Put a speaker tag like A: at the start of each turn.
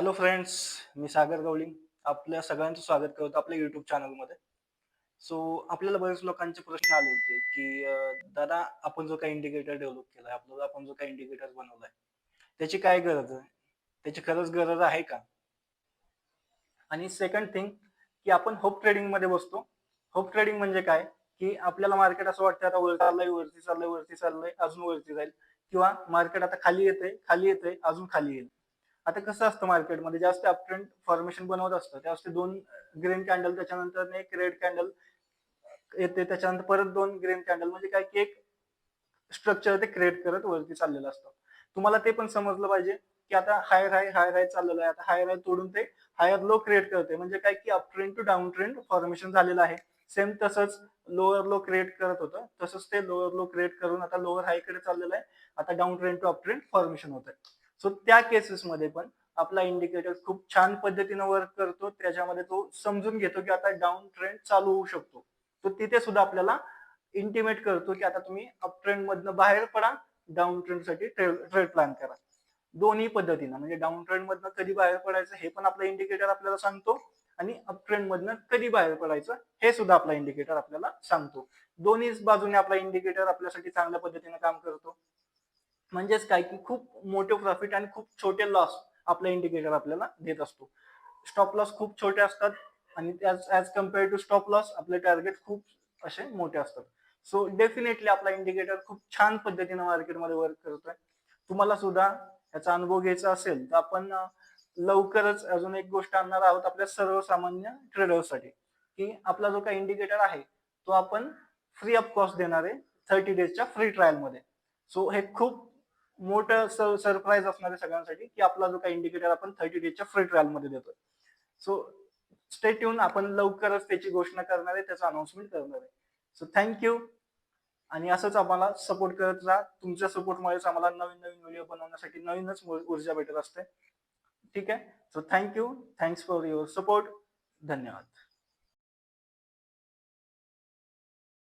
A: Hello friends मी सागर गवळी. आपल्या सगळ्यांचं स्वागत करतो आपल्या युट्यूब चॅनलमध्ये सो आपल्याला बरेच लोकांचे प्रश्न आले होते की दादा आपण जो काही इंडिकेटर डेव्हलप केलाय आपल्याला आपण जो काही इंडिकेटर बनवलाय त्याची काय गरज आहे? त्याची खरंच गरज आहे का? आणि सेकंड थिंग की आपण होप ट्रेडिंगमध्ये बसतो. होप ट्रेडिंग म्हणजे काय? की आपल्याला मार्केट असं वाटतं आता वर चाललंय वरती चाललंय वरती चाललंय अजून वरती जाईल. किंवा मार्केट आता खाली येते खाली येते अजून खाली येईल. आता कसं असतं मार्केटमध्ये जास्त अपट्रेंड फॉर्मेशन बनवत असतं त्या दोन ग्रीन कॅन्डल त्याच्यानंतर एक रेड कॅन्डल येते त्याच्यानंतर परत दोन ग्रीन कॅन्डल म्हणजे काय की एक स्ट्रक्चर ते क्रिएट करत वरती चाललेलं असतं. तुम्हाला ते पण समजलं पाहिजे की आता हायर हाय हायर हाय चाललेलं आहे. आता हायर हाय तोडून ते हायर लो क्रिएट करते. म्हणजे काय की up trend to down trend formation झालेलं आहे. सेम तसंच लोअर लो क्रिएट करत होतं. तसंच ते लोअर लो क्रिएट करून आता लोअर हायकडे चाललेलं आहे. आता down trend to up trend formation होत आहे सो त्या केसेसमध्ये पण आपला इंडिकेटर खूप छान पद्धतीनं वर्क करतो. त्याच्यामध्ये तो समजून घेतो की आता डाऊन ट्रेंड चालू होऊ शकतो. तो तिथे सुद्धा आपल्याला इंटिमेट करतो की आता तुम्ही अप ट्रेंड मधनं बाहेर पडा डाऊन ट्रेंडसाठी ट्रेड प्लॅन करा. दोन्ही पद्धतीनं म्हणजे डाऊन ट्रेंड मधनं कधी बाहेर पडायचं हे पण आपला इंडिकेटर आपल्याला सांगतो आणि अप ट्रेंड मधनं कधी बाहेर पडायचं हे सुद्धा आपला इंडिकेटर आपल्याला सांगतो. दोन्ही बाजूने आपला इंडिकेटर आपल्यासाठी चांगल्या पद्धतीने काम करतो. म्हणजेच काय की खूप मोठे प्रॉफिट आणि खूप छोटे लॉस आपला इंडिकेटर आपल्याला देत असतो. स्टॉप लॉस खूप छोटे असतात आणि as compare to stop loss आपले टार्गेट खूप असे मोठे असतात. सो डेफिनेटली आपला इंडिकेटर खूप छान पद्धतीने मार्केटमध्ये वर्क करतोय. तुम्हाला सुद्धा याचा अनुभव घ्यायचा असेल तर आपण लवकरच अजून एक गोष्ट आणणार आहोत आपल्या सर्वसामान्य ट्रेडर्ससाठी की आपला जो काही इंडिकेटर आहे तो आपण फ्री ऑफ कॉस्ट देणार आहे थर्टी डेजच्या फ्री ट्रायलमध्ये सो हे खूप मोठं सरप्राईज असणार आहे सगळ्यांसाठी की आपला जो काही इंडिकेटर आपण थर्टी डेजच्या फ्री ट्रायलमध्ये देतोय. सो स्टेट येऊन आपण लवकरच त्याची घोषणा करणार आहे त्याचं अनाउन्समेंट करणार आहे. सो थँक्यू आणि असंच आम्हाला सपोर्ट करत राहा. तुमच्या सपोर्टमुळेच आम्हाला नवीन नवीन व्हिडिओ बनवण्यासाठी नवीनच ऊर्जा भेटत असते. ठीक आहे? So thank you thanks for your support धन्यवाद.